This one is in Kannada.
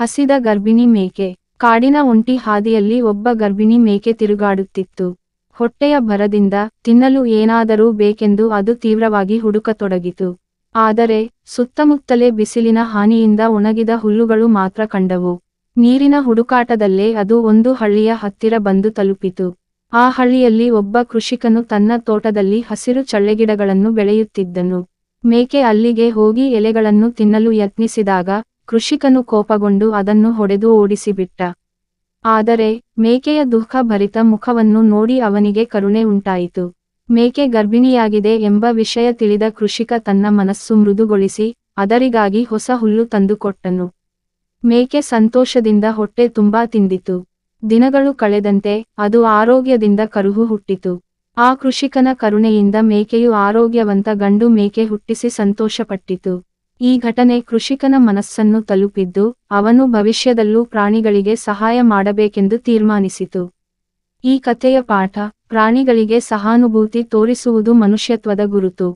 ಹಸಿದ ಗರ್ಭಿಣಿ ಮೇಕೆ. ಕಾಡಿನ ಒಂಟಿ ಹಾದಿಯಲ್ಲಿ ಒಬ್ಬ ಗರ್ಭಿಣಿ ಮೇಕೆ ತಿರುಗಾಡುತ್ತಿತ್ತು. ಹೊಟ್ಟೆಯ ಭರದಿಂದ ತಿನ್ನಲು ಏನಾದರೂ ಬೇಕೆಂದು ಅದು ತೀವ್ರವಾಗಿ ಹುಡುಕತೊಡಗಿತು. ಆದರೆ ಸುತ್ತಮುತ್ತಲೇ ಬಿಸಿಲಿನ ಹಾನಿಯಿಂದ ಒಣಗಿದ ಹುಲ್ಲುಗಳು ಮಾತ್ರ ಕಂಡವು. ನೀರಿನ ಹುಡುಕಾಟದಲ್ಲೇ ಅದು ಒಂದು ಹಳ್ಳಿಯ ಹತ್ತಿರ ಬಂದು ತಲುಪಿತು. ಆ ಹಳ್ಳಿಯಲ್ಲಿ ಒಬ್ಬ ಕೃಷಿಕನು ತನ್ನ ತೋಟದಲ್ಲಿ ಹಸಿರು ಚಳ್ಳೆಗಿಡಗಳನ್ನು ಬೆಳೆಯುತ್ತಿದ್ದನು. ಮೇಕೆ ಅಲ್ಲಿಗೆ ಹೋಗಿ ಎಲೆಗಳನ್ನು ತಿನ್ನಲು ಯತ್ನಿಸಿದಾಗ ಕೃಷಿಕನು ಕೋಪಗೊಂಡು ಅದನ್ನು ಹೊಡೆದು ಓಡಿಸಿಬಿಟ್ಟ. ಆದರೆ ಮೇಕೆಯ ದುಃಖ ಭರಿತ ಮುಖವನ್ನು ನೋಡಿ ಅವನಿಗೆ ಕರುಣೆ ಉಂಟಾಯಿತು. ಮೇಕೆ ಗರ್ಭಿಣಿಯಾಗಿದೆ ಎಂಬ ವಿಷಯ ತಿಳಿದ ಕೃಷಿಕ ತನ್ನ ಮನಸ್ಸು ಮೃದುಗೊಳಿಸಿ ಅದರಿಗಾಗಿ ಹೊಸ ಹುಲ್ಲು ತಂದುಕೊಟ್ಟನು. ಮೇಕೆ ಸಂತೋಷದಿಂದ ಹೊಟ್ಟೆ ತುಂಬಾ ತಿಂದಿತು. ದಿನಗಳು ಕಳೆದಂತೆ ಅದು ಆರೋಗ್ಯದಿಂದ ಕರುಹು ಹುಟ್ಟಿತು. ಆ ಕೃಷಿಕನ ಕರುಣೆಯಿಂದ ಮೇಕೆಯು ಆರೋಗ್ಯವಂತ ಗಂಡು ಮೇಕೆ ಹುಟ್ಟಿಸಿ ಸಂತೋಷಪಟ್ಟಿತು. ಈ ಘಟನೆ ಕೃಷಿಕನ ಮನಸ್ಸನ್ನು ತಲುಪಿದ್ದು ಅವನು ಭವಿಷ್ಯದಲ್ಲೂ ಪ್ರಾಣಿಗಳಿಗೆ ಸಹಾಯ ಮಾಡಬೇಕೆಂದು ತೀರ್ಮಾನಿಸಿತು. ಈ ಕಥೆಯ ಪಾಠ ಪ್ರಾಣಿಗಳಿಗೆ ಸಹಾನುಭೂತಿ ತೋರಿಸುವುದು ಮನುಷ್ಯತ್ವದ ಗುರುತು.